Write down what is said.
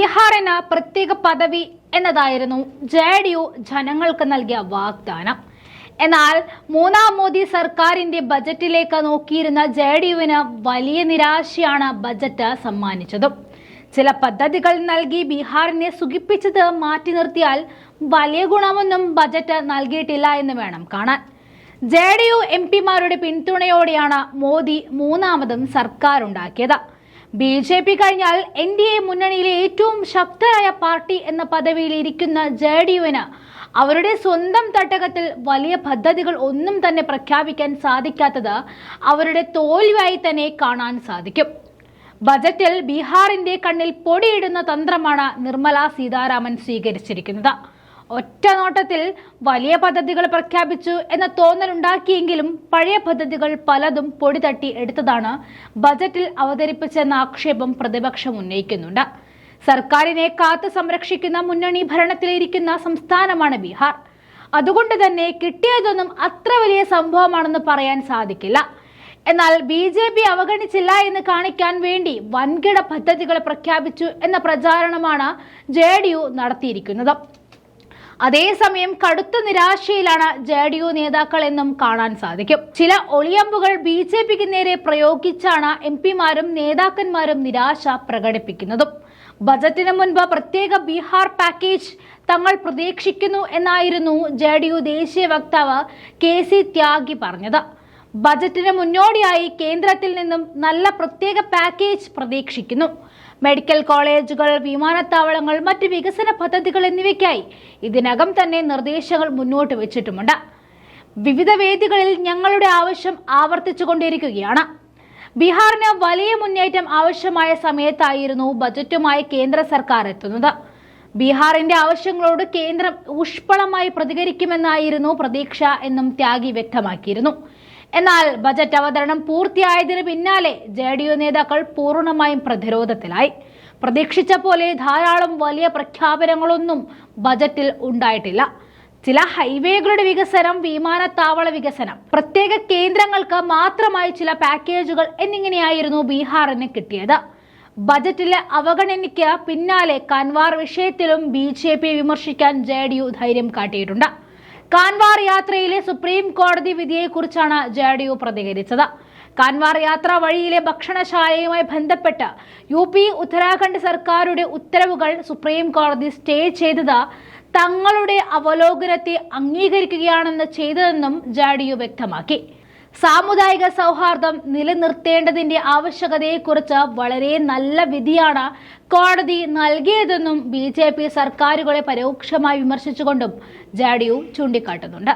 ബീഹാറിന് പ്രത്യേക പദവി എന്നതായിരുന്നു ജെ ഡി യു ജനങ്ങൾക്ക് നൽകിയ വാഗ്ദാനം. എന്നാൽ മൂന്നാം മോദി സർക്കാരിന്റെ ബജറ്റിലേക്ക് നോക്കിയിരുന്ന ജെ ഡി യുവിന് വലിയ നിരാശയാണ് ബജറ്റ് സമ്മാനിച്ചതും. ചില പദ്ധതികൾ നൽകി ബീഹാറിനെ സുഖിപ്പിച്ചത് മാറ്റി നിർത്തിയാൽ വലിയ ഗുണമൊന്നും ബജറ്റ് നൽകിയിട്ടില്ല എന്ന് വേണം കാണാൻ. ജെ ഡി യു എം പിമാരുടെ പിന്തുണയോടെയാണ് മോദി മൂന്നാമതും സർക്കാർ ഉണ്ടാക്കിയത് ബി ജെ പി കഴിഞ്ഞാൽ എൻ ഡി എ മുന്നണിയിലെ ഏറ്റവും ശക്തരായ പാർട്ടി എന്ന പദവിയിൽ ഇരിക്കുന്ന ജെ ഡി യുവിന് അവരുടെ സ്വന്തം തട്ടകത്തിൽ വലിയ പദ്ധതികൾ ഒന്നും തന്നെ പ്രഖ്യാപിക്കാൻ സാധിക്കാത്തത് അവരുടെ തോൽവിയായി തന്നെ കാണാൻ സാധിക്കും. ബജറ്റിൽ ബീഹാറിന്റെ കണ്ണിൽ പൊടിയിടുന്ന തന്ത്രമാണ് നിർമ്മല സീതാരാമൻ സ്വീകരിച്ചിരിക്കുന്നത്. ഒറ്റ നോട്ടത്തിൽ വലിയ പദ്ധതികൾ പ്രഖ്യാപിച്ചു എന്ന തോന്നലുണ്ടാക്കിയെങ്കിലും പഴയ പദ്ധതികൾ പലതും പൊടി തട്ടി എടുത്തതാണ്. ബജറ്റിൽ അവതരിപ്പിച്ചെന്ന ആക്ഷേപം പ്രതിപക്ഷം ഉന്നയിക്കുന്നുണ്ട്. സർക്കാരിനെ കാത്തു സംരക്ഷിക്കുന്ന മുന്നണി ഭരണത്തിലിരിക്കുന്ന സംസ്ഥാനമാണ് ബീഹാർ. അതുകൊണ്ട് തന്നെ കിട്ടിയതൊന്നും അത്ര വലിയ സംഭവമാണെന്ന് പറയാൻ സാധിക്കില്ല. എന്നാൽ ബി ജെ പി അവഗണിച്ചില്ല എന്ന് കാണിക്കാൻ വേണ്ടി വൻകിട പദ്ധതികൾ പ്രഖ്യാപിച്ചു എന്ന പ്രചാരണമാണ് ജെ ഡി യു നടത്തിയിരിക്കുന്നത്. അതേസമയം കടുത്ത നിരാശയിലാണ് ജെ ഡി യു നേതാക്കൾ എന്നും കാണാൻ സാധിക്കും. ചില ഒളിയമ്പുകൾ ബി ജെ പിക്ക് നേരെ പ്രയോഗിച്ചാണ് എം പിമാരും നേതാക്കന്മാരും നിരാശ പ്രകടിപ്പിക്കുന്നതും. ബജറ്റിന് മുൻപ് പ്രത്യേക ബീഹാർ പാക്കേജ് തങ്ങൾ പ്രതീക്ഷിക്കുന്നു എന്നായിരുന്നു ജെ ദേശീയ വക്താവ് കെ സി ത്യാഗി പറഞ്ഞത്. ബജറ്റിന് മുന്നോടിയായി കേന്ദ്രത്തിൽ നിന്നും നല്ല പ്രത്യേക പാക്കേജ് പ്രതീക്ഷിക്കുന്നു. മെഡിക്കൽ കോളേജുകൾ വിമാനത്താവളങ്ങൾ മറ്റ് വികസന പദ്ധതികൾ എന്നിവയ്ക്കായി ഇതിനകം തന്നെ നിർദ്ദേശങ്ങൾ മുന്നോട്ട് വെച്ചിട്ടുമുണ്ട്. വിവിധ വേദികളിൽ ഞങ്ങളുടെ ആവശ്യം ആവർത്തിച്ചുകൊണ്ടിരിക്കുകയാണ്. ബീഹാറിന് വലിയ മുന്നേറ്റം ആവശ്യമായ സമയത്തായിരുന്നു ബജറ്റുമായി കേന്ദ്ര സർക്കാർ എത്തുന്നത്. ബീഹാറിന്റെ ആവശ്യങ്ങളോട് കേന്ദ്രം ഊഷ്പളമായി പ്രതികരിക്കുമെന്നായിരുന്നു പ്രതീക്ഷ എന്നും ത്യാഗി വ്യക്തമാക്കിയിരുന്നു. എന്നാൽ ബജറ്റ് അവതരണം പൂർത്തിയായതിനു പിന്നാലെ ജെ ഡി യു നേതാക്കൾ പൂർണമായും പ്രതിരോധത്തിലായി. പ്രതീക്ഷിച്ച പോലെ ധാരാളം വലിയ പ്രഖ്യാപനങ്ങളൊന്നും ബജറ്റിൽ ഉണ്ടായിട്ടില്ല. ചില ഹൈവേകളുടെ വികസനം വിമാനത്താവള വികസനം പ്രത്യേക കേന്ദ്രങ്ങൾക്ക് മാത്രമായി ചില പാക്കേജുകൾ എന്നിങ്ങനെയായിരുന്നു ബീഹാറിന് കിട്ടിയത്. ബജറ്റിലെ അവഗണനയ്ക്ക് പിന്നാലെ കൻവാർ വിഷയത്തിലും ബി ജെ പി വിമർശിക്കാൻ ജെ ഡി യു ധൈര്യം കാട്ടിയിട്ടുണ്ട്. കാൻവാർ യാത്രയിലെ സുപ്രീം കോടതി വിധിയെക്കുറിച്ചാണ് ജെ ഡി യു പ്രതികരിച്ചത്. കാൻവാർ യാത്ര വഴിയിലെ ഭക്ഷണശാലയുമായി ബന്ധപ്പെട്ട് യു പി ഉത്തരാഖണ്ഡ് സർക്കാരുടെ ഉത്തരവുകൾ സുപ്രീം കോടതി സ്റ്റേ ചെയ്തത് തങ്ങളുടെ അവലോകനത്തെ അംഗീകരിക്കുകയാണെന്ന് ചെയ്തതെന്നും ജെ വ്യക്തമാക്കി. സാമുദായിക സൗഹാർദ്ദം നിലനിർത്തേണ്ടതിന്റെ ആവശ്യകതയെക്കുറിച്ച് വളരെ നല്ല വിധിയാണ് കോടതി നൽകിയതെന്നും ബി ജെ പി സർക്കാരുകളെ പരോക്ഷമായി വിമർശിച്ചുകൊണ്ടും ജാഡിയു ചൂണ്ടിക്കാട്ടുന്നുണ്ട്.